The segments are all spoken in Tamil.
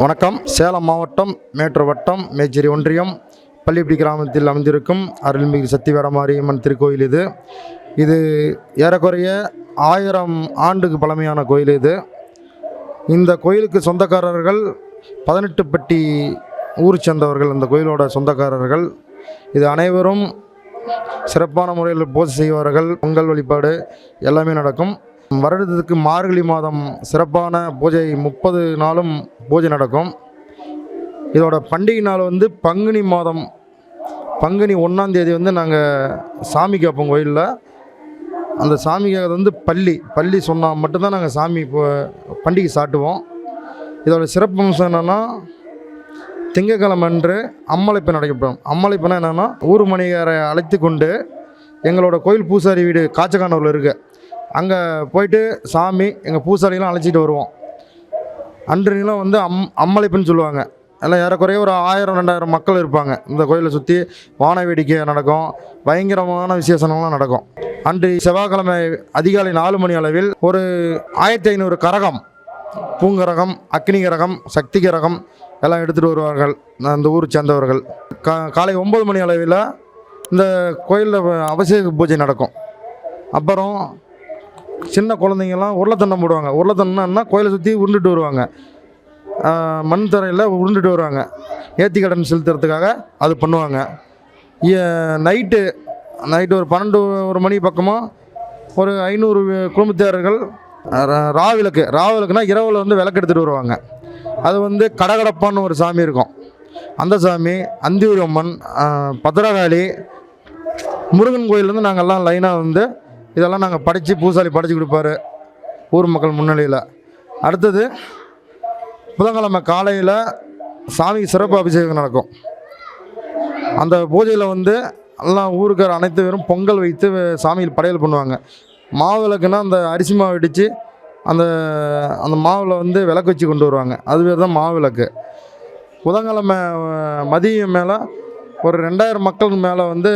வணக்கம். சேலம் மாவட்டம் மேட்டூர் வட்டம் மேச்சேரி ஒன்றியம் பள்ளிப்படி கிராமத்தில் அமைந்திருக்கும் அருள்மிகு சத்தியவேடமாரியம்மன் திருக்கோயில் இது. இது ஏறக்குறைய ஆயிரம் ஆண்டுக்கு பழமையான கோயில் இது. இந்த கோயிலுக்கு சொந்தக்காரர்கள் பதினெட்டு பட்டி ஊர் சேர்ந்தவர்கள் அந்த கோயிலோட சொந்தக்காரர்கள். இது அனைவரும் சிறப்பான முறையில் பூஜை செய்வார்கள். பொங்கல் வழிபாடு எல்லாமே நடக்கும். வருடத்துக்கு மார்கழி மாதம் சிறப்பான பூஜை முப்பது நாளும் பூஜை நடக்கும். இதோட பண்டிகை நாள் வந்து பங்குனி மாதம். பங்குனி ஒன்றாம் தேதி வந்து நாங்கள் சாமி கேட்போம் கோயிலில். அந்த சாமி கேட்கறது வந்து பள்ளி. பள்ளி சொன்னால் மட்டும்தான் நாங்கள் சாமி இப்போ பண்டிகை சாட்டுவோம். இதோட சிறப்பு அம்சம் என்னென்னா திங்கக்கிழமை அன்று அம்மலைப்பு நடைபெறும் அம்மலைப்புனா என்னென்னா ஊர் மணிகாரை அழைத்து கொண்டு எங்களோட கோயில் பூசாரி வீடு காச்சக்கானூரில் இருக்குது அங்கே போயிட்டு சாமி எங்கள் பூசாரிலாம் அழைச்சிட்டு வருவோம். அன்றையிலும் வந்து அம் அம்மலைப்புன்னு சொல்லுவாங்க. எல்லாம் ஏறக்குறைய ஒரு ஆயிரம் ரெண்டாயிரம் மக்கள் இருப்பாங்க. இந்த கோயிலை சுற்றி வான வேடிக்கை நடக்கும் பயங்கரமான விசேஷங்கள்லாம் நடக்கும். அன்று செவ்வாய்க்கிழமை அதிகாலை நாலு மணி அளவில் ஒரு ஆயிரத்தி ஐநூறு கரகம் பூங்கரகம் அக்னி கரகம் சக்தி கரகம் எல்லாம் எடுத்துகிட்டு வருவார்கள். அந்த ஊர் சேர்ந்தவர்கள். கா காலை ஒம்பது மணி அளவில் இந்த கோயிலில் அபிஷேக பூஜை நடக்கும். அப்புறம் சின்ன குழந்தைங்கலாம் உருளைத்தண்டம் போடுவாங்க. உருளைத்தண்டம்னா கோயிலை சுற்றி உருண்டுட்டு வருவாங்க. மண் தரையில் உருண்டுட்டு வருவாங்க. ஏற்றி கடன் செலுத்துறதுக்காக அது பண்ணுவாங்க. நைட்டு நைட்டு ஒரு பன்னெண்டு ஒரு மணி பக்கமாக ஒரு ஐநூறு குடும்பத்தாரர்கள் ரா- ராவிளக்கு ராவிளக்குனா இரவில் வந்து விளக்கு எடுத்துகிட்டு வருவாங்க. அது வந்து கடகடப்பான்னு ஒரு சாமி இருக்கும். அந்த சாமி அந்தியூர் அம்மன் பத்ரகாளி பத்திரகாளி முருகன் கோயிலேருந்து நாங்கள் எல்லாம் லைனாக வந்து இதெல்லாம் நாங்கள் படித்து பூசாரி படித்து கொடுப்பாரு. ஊர் மக்கள் முன்னிலையில். அடுத்தது புதன்கிழமை காலையில் சாமிக்கு சிறப்பு அபிஷேகம் நடக்கும். அந்த பூஜையில் வந்து எல்லாம் ஊருக்கார அனைத்து பேரும் பொங்கல் வைத்து சாமியில் படையல் பண்ணுவாங்க. மாவு அந்த அரிசி மாவு இடித்து அந்த அந்த மாவில் வந்து விளக்கு வச்சு கொண்டு வருவாங்க. அது பேர் தான் மாவு விளக்கு. புதன்கிழமை மதியம் மேலே ஒரு ரெண்டாயிரம் மக்களுக்கு மேலே வந்து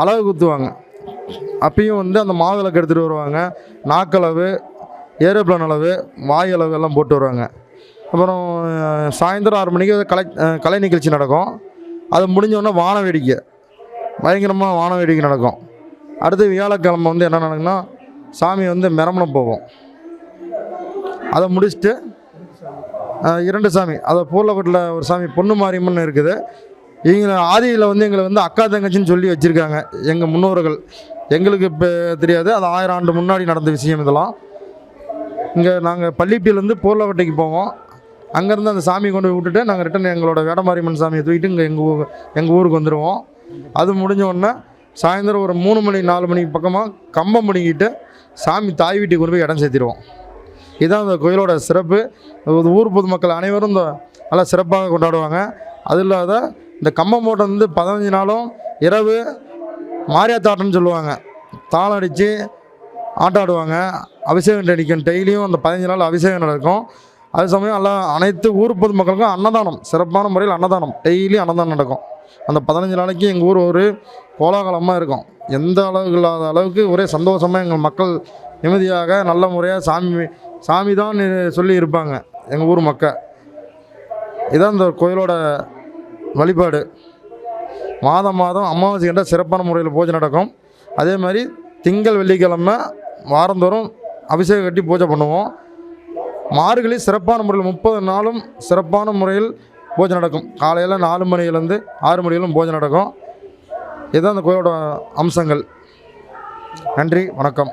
அளவு குத்துவாங்க. அப்பயும் வந்து அந்த மாவு எடுத்துகிட்டு வருவாங்க. நாக்களவு ஏரோப்ளான் அளவு வாய் அளவு எல்லாம் போட்டு வருவாங்க. அப்புறம் சாயந்தரம் ஆறு மணிக்கு கலை கலை நிகழ்ச்சி நடக்கும். அது முடிஞ்சோடனே வான வேடிக்கை. பயங்கரமாக வான வேடிக்கை நடக்கும். அடுத்து வியாழக்கிழமை வந்து என்ன நடக்குன்னா சாமி வந்து மிரமணம் போவோம் அதை முடிச்சுட்டு இரண்டு சாமி. அதை பூர்லப்பட்டில் ஒரு சாமி பொண்ணு மாரியம்மன் இருக்குது. இவங்களை ஆதியில் வந்து எங்களை வந்து அக்கா தங்கச்சின்னு சொல்லி வச்சுருக்காங்க. எங்கள் முன்னோர்கள். எங்களுக்கு இப்போ தெரியாது. அது ஆயிரம் ஆண்டு முன்னாடி நடந்த விஷயம் இதெல்லாம். இங்கே நாங்கள் பள்ளிப்பட்டியிலேருந்து போர்லவட்டைக்கு போவோம். அங்கேருந்து அந்த சாமி கொண்டு போய் விட்டுட்டு நாங்கள் ரிட்டன் எங்களோட வேடமாரியம்மன் சாமியை தூக்கிட்டு இங்கே எங்கள் ஊர் எங்கள் ஊருக்கு வந்துடுவோம் அது முடிஞ்ச உடனே சாயந்தரம் ஒரு மூணு மணி நாலு மணிக்கு பக்கமாக கம்பம் பிடிங்கிட்டு சாமி தாய் வீட்டுக்கு கொண்டு போய் இடம் சேர்த்திடுவோம். இதுதான் அந்த கோயிலோட சிறப்பு. ஊர் பொதுமக்கள் அனைவரும் இந்த நல்லா சிறப்பாக கொண்டாடுவாங்க. அது இல்லாத இந்த கம்பம் போட்டம் வந்து பதினஞ்சு நாளும் இரவு மாரியாத்தாட்டம்னு சொல்லுவாங்க. தாளம் அடித்து ஆட்டம் ஆடுவாங்க அபிஷேகம் அடிக்கும் டெய்லியும் அந்த பதினஞ்சு நாள் அபிஷேகம் நடக்கும். அது சமயம் எல்லாம் அனைத்து ஊர் பொதுமக்களுக்கும் அன்னதானம் சிறப்பான முறையில் அன்னதானம் டெய்லி அன்னதானம் நடக்கும். அந்த பதினஞ்சு நாளைக்கு எங்கள் ஊர் ஒரு கோலாகலமாக இருக்கும். எந்த அளவுக்கு இல்லாத அளவுக்கு ஒரே சந்தோஷமாக எங்கள் மக்கள் நிம்மதியாக நல்ல முறையாக சாமி சாமி தான் சொல்லி இருப்பாங்க. எங்கள் ஊர் மக்கள். இதான் இந்த கோயிலோட வழிபாடு. மாதம் மாதம் அமாவாசை கண்டால் சிறப்பான முறையில் பூஜை நடக்கும். அதே மாதிரி திங்கள் வெள்ளிக்கிழமை வாரந்தோறும் அபிஷேகம் கட்டி பூஜை பண்ணுவோம். மார்கழி சிறப்பான முறையில் முப்பது நாளும் சிறப்பான முறையில் பூஜை நடக்கும். காலையில் நாலு மணிலேருந்து ஆறு மணியிலும் பூஜை நடக்கும். இதுதான் அந்த கோயிலோட அம்சங்கள். நன்றி வணக்கம்.